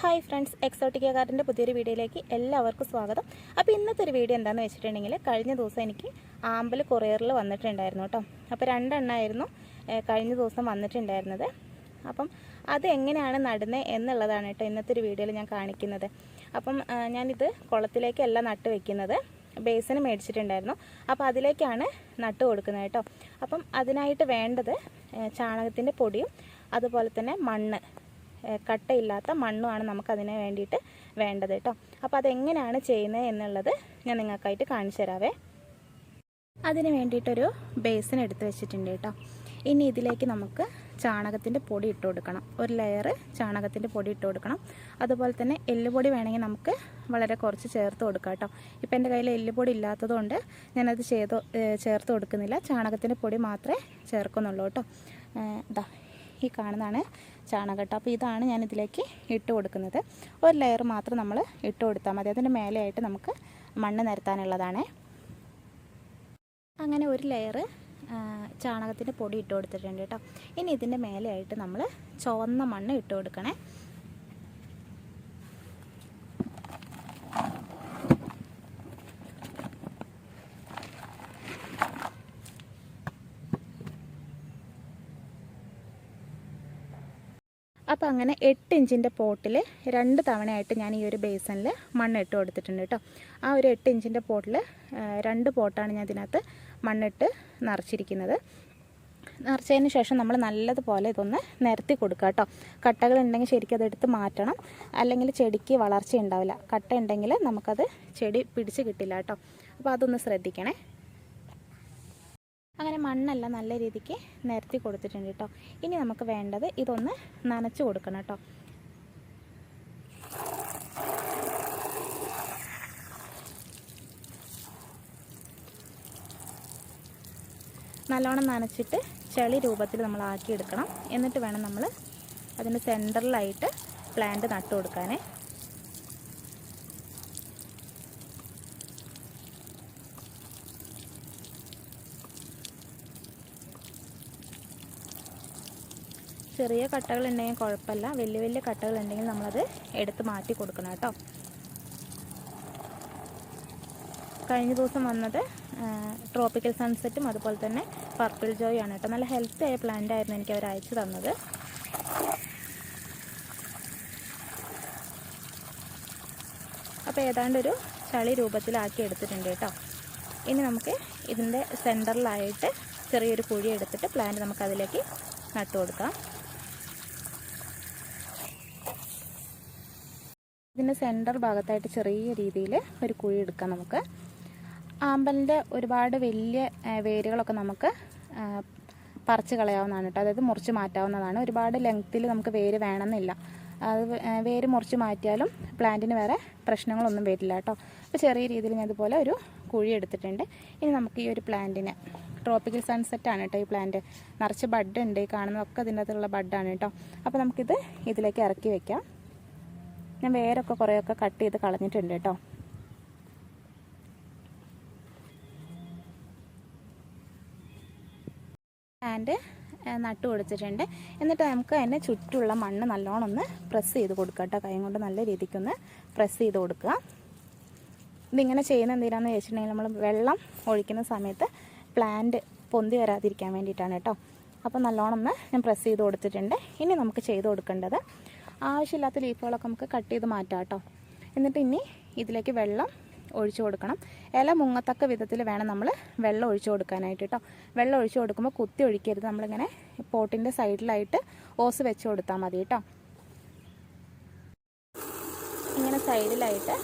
Hi friends Exotica കാർഡിന്റെ പുതിയൊരു വീഡിയോയിലേക്ക് എല്ലാവർക്കും സ്വാഗതം. അപ്പോൾ ഇന്നത്തെ ഒരു വീഡിയോ എന്താണെന്ന് വെച്ചിട്ടുണ്ടെങ്കിൽ കഴിഞ്ഞ ദിവസം എനിക്ക് ആമ്പൽ കൊറിയറിൽ വന്നിട്ടുണ്ടായിരുന്നു കേട്ടോ. അപ്പോൾ രണ്ടെണ്ണമായിരുന്നു കഴിഞ്ഞ ദിവസം വന്നിട്ടുണ്ടായിരുന്നത്. അപ്പം അത് എങ്ങനെയാണ് നടുന്നത് എന്നുള്ളതാണ് കേട്ടോ ഇന്നത്തെ ഒരു വീഡിയോയിൽ ഞാൻ കാണിക്കുന്നത്. അപ്പം ഞാനിത് കുളത്തിലേക്കല്ല നട്ട് വെക്കുന്നത്. ബേസിന് മേടിച്ചിട്ടുണ്ടായിരുന്നു. അപ്പോൾ അതിലേക്കാണ് നട്ട് കൊടുക്കുന്നത് കേട്ടോ. അപ്പം അതിനായിട്ട് വേണ്ടത് ചാണകത്തിന്റെ പൊടിയും അതുപോലെ തന്നെ മണ്ണ്. കട്ടയില്ലാത്ത മണ്ണുമാണ് നമുക്കതിന് വേണ്ടിയിട്ട് വേണ്ടത് കേട്ടോ. അപ്പോൾ അതെങ്ങനെയാണ് ചെയ്യുന്നത് എന്നുള്ളത് ഞാൻ നിങ്ങൾക്കായിട്ട് കാണിച്ചു തരാവേ. അതിന് വേണ്ടിയിട്ടൊരു ബേസിൻ എടുത്ത് വെച്ചിട്ടുണ്ട് കേട്ടോ. ഇനി ഇതിലേക്ക് നമുക്ക് ചാണകത്തിന്റെ പൊടി ഇട്ട് കൊടുക്കണം. ഒരു ലെയർ ചാണകത്തിന്റെ പൊടി ഇട്ട് കൊടുക്കണം. അതുപോലെ തന്നെ എല്ലുപൊടി വേണമെങ്കിൽ നമുക്ക് വളരെ കുറച്ച് ചേർത്ത് കൊടുക്കാം കേട്ടോ. ഇപ്പം എന്റെ കയ്യിൽ എല്ലുപൊടി ഇല്ലാത്തതുകൊണ്ട് ഞാനത് ചെയ്ത് ചേർത്ത് കൊടുക്കുന്നില്ല. ചാണകത്തിന്റെ പൊടി മാത്രമേ ചേർക്കുന്നുള്ളൂ കേട്ടോ. ഇതാ ഈ കാണുന്നതാണ് ചാണകട്ട. അപ്പോൾ ഇതാണ് ഞാൻ ഇതിലേക്ക് ഇട്ട് കൊടുക്കുന്നത്. ഒരു ലെയർ മാത്രം നമ്മൾ ഇട്ട് കൊടുത്താൽ മതി. അതിന്റെ മേലെയായിട്ട് നമുക്ക് മണ്ണ് നിരത്താനുള്ളതാണ്. അങ്ങനെ ഒരു ലെയർ ചാണകത്തിന്റെ പൊടി ഇട്ട് കൊടുത്തിട്ടുണ്ട് കേട്ടോ. ഇനി ഇതിന്റെ മേലെയായിട്ട് നമ്മൾ ചുവന്ന മണ്ണ് ഇട്ട് കൊടുക്കണേ. അപ്പോൾ അങ്ങനെ എട്ട് ഇഞ്ചിന്റെ പോട്ടിൽ രണ്ട് തവണയായിട്ട് ഞാൻ ഈ ഒരു ബേസണിൽ മണ്ണ് ഇട്ട് കൊടുത്തിട്ടുണ്ട് കേട്ടോ ആ ഒരു എട്ട് ഇഞ്ചിന്റെ പോട്ടിൽ രണ്ട് പോട്ടാണ് ഞാൻ ഇതിനകത്ത് മണ്ണിട്ട് നിറച്ചിരിക്കുന്നത്. നിറച്ചതിന് ശേഷം നമ്മൾ നല്ലതുപോലെ ഇതൊന്ന് നിരത്തി കൊടുക്കുക കേട്ടോ കട്ടകൾ ഉണ്ടെങ്കിൽ ശരിക്കും അതെടുത്ത് മാറ്റണം. അല്ലെങ്കിൽ ചെടിക്ക് വളർച്ച ഉണ്ടാവില്ല. കട്ട ഉണ്ടെങ്കിൽ നമുക്കത് ചെടി പിടിച്ച് കിട്ടില്ല കേട്ടോ അപ്പോൾ അതൊന്ന് ശ്രദ്ധിക്കണേ. അങ്ങനെ മണ്ണെല്ലാം നല്ല രീതിക്ക് നിരത്തി കൊടുത്തിട്ടുണ്ട് കേട്ടോ. ഇനി നമുക്ക് വേണ്ടത് ഇതൊന്ന് നനച്ച് കൊടുക്കണം കേട്ടോ. നല്ലോണം നനച്ചിട്ട് ചെളി രൂപത്തിൽ നമ്മൾ ആക്കിയെടുക്കണം. എന്നിട്ട് വേണം നമ്മൾ അതിന്റെ സെന്ററിലായിട്ട് പ്ലാന്റ് നട്ടു കൊടുക്കാനേ. ചെറിയ കട്ടകൾ ഉണ്ടെങ്കിൽ കുഴപ്പമില്ല. വലിയ വലിയ കട്ടകൾ ഉണ്ടെങ്കിൽ നമ്മളത് എടുത്ത് മാറ്റി കൊടുക്കണം കേട്ടോ. കഴിഞ്ഞ ദിവസം വന്നത് ട്രോപ്പിക്കൽ സൺസെറ്റും അതുപോലെ തന്നെ പർപ്പിൾ ജോയ് ആണ് കേട്ടോ. നല്ല ഹെൽത്തി ആയ പ്ലാന്റ് ആയിരുന്നു എനിക്ക് അവർ അയച്ചു തന്നത്. അപ്പോൾ ഏതാണ്ടൊരു ചളി രൂപത്തിലാക്കി എടുത്തിട്ടുണ്ട് കേട്ടോ. ഇനി നമുക്ക് ഇതിന്റെ സെന്ററിലായിട്ട് ചെറിയൊരു കുഴി എടുത്തിട്ട് പ്ലാന്റ് നമുക്കതിലേക്ക് നട്ടു കൊടുക്കാം. ഇതിന്റെ സെന്റർ ഭാഗത്തായിട്ട് ചെറിയ രീതിയിൽ ഒരു കുഴി എടുക്കാം നമുക്ക്. ആമ്പലിന്റെ ഒരുപാട് വലിയ വേരുകളൊക്കെ നമുക്ക് പറിച്ച് കളയാവുന്നതാണ് കേട്ടോ. അതായത് മുറിച്ച് മാറ്റാവുന്നതാണ്. ഒരുപാട് ലെങ്ത്തിൽ നമുക്ക് വേര് വേണമെന്നില്ല. അത് വേര് മുറിച്ച് മാറ്റിയാലും പ്ലാന്റിന് വേറെ പ്രശ്നങ്ങളൊന്നും വരില്ല കേട്ടോ. അപ്പോൾ ചെറിയ രീതിയിൽ ഞാൻ ഇതുപോലെ ഒരു കുഴി എടുത്തിട്ടുണ്ട്. ഇനി നമുക്ക് ഈ ഒരു പ്ലാന്റിനെ ട്രോപ്പിക്കൽ സൺസെറ്റാണ് കേട്ടോ ഈ പ്ലാന്റ് നിറച്ച് ബഡ് ഉണ്ട് ഈ കാണുന്നതൊക്കെ ഇതിന്റെ അകത്തുള്ള ബഡാണ് കേട്ടോ. അപ്പോൾ നമുക്കിത് ഇതിലേക്ക് ഇറക്കി വെക്കാം. ഞാൻ വേരൊക്കെ കുറേയൊക്കെ കട്ട് ചെയ്ത് കളഞ്ഞിട്ടുണ്ട് കേട്ടോ ആൻഡ് നട്ട് കൊടുത്തിട്ടുണ്ട് എന്നിട്ട് നമുക്ക് അതിന് ചുറ്റുള്ള മണ്ണ് നല്ലോണം ഒന്ന് പ്രസ് ചെയ്ത് കൊടുക്കുക കേട്ടോ കൈ കൊണ്ട് നല്ല രീതിക്കൊന്ന് പ്രസ് ചെയ്ത് കൊടുക്കുക ഇതിങ്ങനെ ചെയ്യുന്ന എന്തിനാന്ന് വെച്ചിട്ടുണ്ടെങ്കിൽ നമ്മൾ വെള്ളം ഒഴിക്കുന്ന സമയത്ത് പ്ലാന്റ് പൊന്തി വരാതിരിക്കാൻ വേണ്ടിയിട്ടാണ് കേട്ടോ അപ്പോൾ നല്ലോണം ഒന്ന് ഞാൻ പ്രസ് ചെയ്ത് കൊടുത്തിട്ടുണ്ട്. ഇനി നമുക്ക് ചെയ്ത് കൊടുക്കേണ്ടത് ആവശ്യമില്ലാത്ത ലീഫുകളൊക്കെ നമുക്ക് കട്ട് ചെയ്ത് മാറ്റാം കേട്ടോ. എന്നിട്ട് ഇനി ഇതിലേക്ക് വെള്ളം ഒഴിച്ചു കൊടുക്കണം. ഇല മുങ്ങത്തക്ക വിധത്തിൽ വേണം നമ്മൾ വെള്ളം ഒഴിച്ചു കൊടുക്കാനായിട്ട് കേട്ടോ. വെള്ളം ഒഴിച്ചു കൊടുക്കുമ്പോൾ കുത്തി ഒഴിക്കരുത്. നമ്മളിങ്ങനെ പോട്ടിന്റെ സൈഡിലായിട്ട് ഓസ് വെച്ച് കൊടുത്താൽ മതി കേട്ടോ. ഇങ്ങനെ സൈഡിലായിട്ട്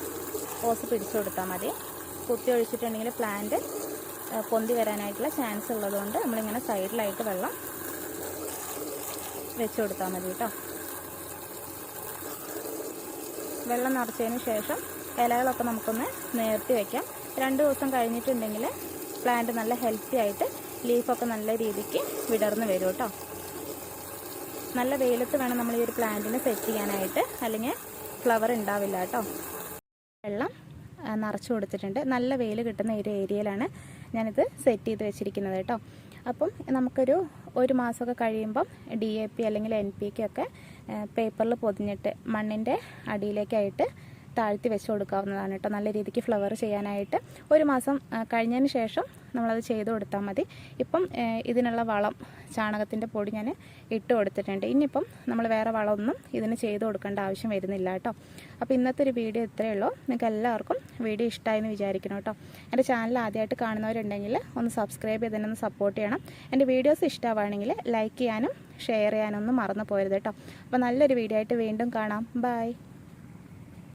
ഓസ് പിടിച്ചു കൊടുത്താൽ മതി. കുത്തി ഒഴിച്ചിട്ടുണ്ടെങ്കിൽ പ്ലാന്റ് പൊന്തി വരാനായിട്ടുള്ള ചാൻസ് ഉള്ളതുകൊണ്ട് നമ്മളിങ്ങനെ സൈഡിലായിട്ട് വെള്ളം വെച്ച് കൊടുത്താൽ മതി കേട്ടോ. വെള്ളം നിറച്ചതിന് ശേഷം ഇലകളൊക്കെ നമുക്കൊന്ന് നേർത്തി വയ്ക്കാം രണ്ട് ദിവസം കഴിഞ്ഞിട്ടുണ്ടെങ്കിൽ പ്ലാന്റ് നല്ല ഹെൽത്തി ആയിട്ട് ലീഫൊക്കെ നല്ല രീതിക്ക് വിടർന്ന് വരും കേട്ടോ. നല്ല വെയിലത്ത് വേണം നമ്മൾ ഈ ഒരു പ്ലാന്റിനെ സെറ്റ് ചെയ്യാനായിട്ട്. അല്ലെങ്കിൽ ഫ്ലവർ ഉണ്ടാവില്ല കേട്ടോ. വെള്ളം നിറച്ചു കൊടുത്തിട്ടുണ്ട്. നല്ല വെയിൽ കിട്ടുന്ന ഒരു ഏരിയയിലാണ് ഞാനിത് സെറ്റ് ചെയ്ത് വെച്ചിരിക്കുന്നത് കേട്ടോ. അപ്പം നമുക്കൊരു ഒരു മാസമൊക്കെ കഴിയുമ്പം ഡി എ പി അല്ലെങ്കിൽ എൻ പി കെ ഒക്കെ പേപ്പറിൽ പൊതിഞ്ഞിട്ട് മണ്ണിന്റെ അടിയിലേക്കായിട്ട് താഴ്ത്തി വെച്ച് കൊടുക്കാവുന്നതാണ് കേട്ടോ. നല്ല രീതിക്ക് ഫ്ലവർ ചെയ്യാനായിട്ട് ഒരു മാസം കഴിഞ്ഞതിന് ശേഷം നമ്മളത് ചെയ്ത് കൊടുത്താൽ മതി. ഇപ്പം ഇതിനുള്ള വളം ചാണകത്തിന്റെ പൊടി ഞാൻ ഇട്ട് കൊടുത്തിട്ടുണ്ട്. ഇനിയിപ്പം നമ്മൾ വേറെ വളമൊന്നും ഇതിന് ചെയ്ത് കൊടുക്കേണ്ട ആവശ്യം വരുന്നില്ല കേട്ടോ. അപ്പോൾ ഇന്നത്തെ ഒരു വീഡിയോ ഇത്രയേ ഉള്ളൂ. നിങ്ങൾക്ക് എല്ലാവർക്കും വീഡിയോ ഇഷ്ടമായെന്ന് വിചാരിക്കണം കേട്ടോ. എന്റെ ചാനൽ ആദ്യമായിട്ട് കാണുന്നവരുണ്ടെങ്കിൽ ഒന്ന് സബ്സ്ക്രൈബ് ചെയ്ത് തന്നെ ഒന്ന് സപ്പോർട്ട് ചെയ്യണം. എന്റെ വീഡിയോസ് ഇഷ്ടമാവുകയാണെങ്കിൽ ലൈക്ക് ചെയ്യാനും ഷെയർ ചെയ്യാനും ഒന്നും മറന്നു പോരുത് കേട്ടോ. അപ്പോൾ നല്ലൊരു വീഡിയോ ആയിട്ട് വീണ്ടും കാണാം. ബൈ